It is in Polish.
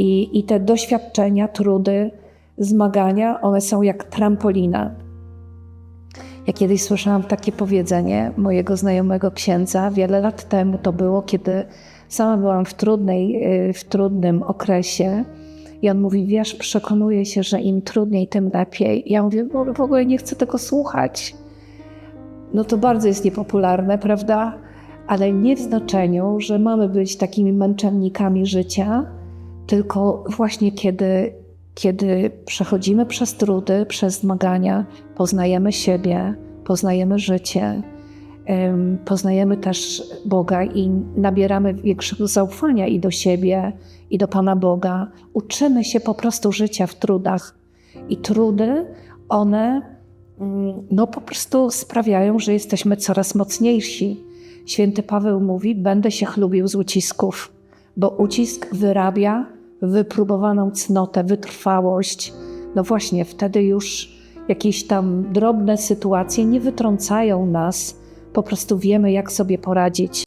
I, I te doświadczenia, trudy, zmagania, one są jak trampolina. Ja kiedyś słyszałam takie powiedzenie mojego znajomego księdza, wiele lat temu to było, kiedy sama byłam w, trudnej, y, w trudnym okresie. I on mówi, wiesz, przekonuję się, że im trudniej, tym lepiej. Ja mówię, "Bo w ogóle nie chcę tego słuchać. No to bardzo jest niepopularne, prawda? Ale nie w znaczeniu, że mamy być takimi męczennikami życia, tylko właśnie kiedy, kiedy przechodzimy przez trudy, przez zmagania, poznajemy siebie, poznajemy życie, em, poznajemy też Boga i nabieramy większego zaufania i do siebie, i do Pana Boga. Uczymy się po prostu życia w trudach. I trudy, one mm, no, po prostu sprawiają, że jesteśmy coraz mocniejsi. Święty Paweł mówi: Będę się chlubił z ucisków, bo ucisk wyrabia wypróbowaną cnotę, wytrwałość. No właśnie, wtedy już jakieś tam drobne sytuacje nie wytrącają nas, po prostu wiemy, jak sobie poradzić.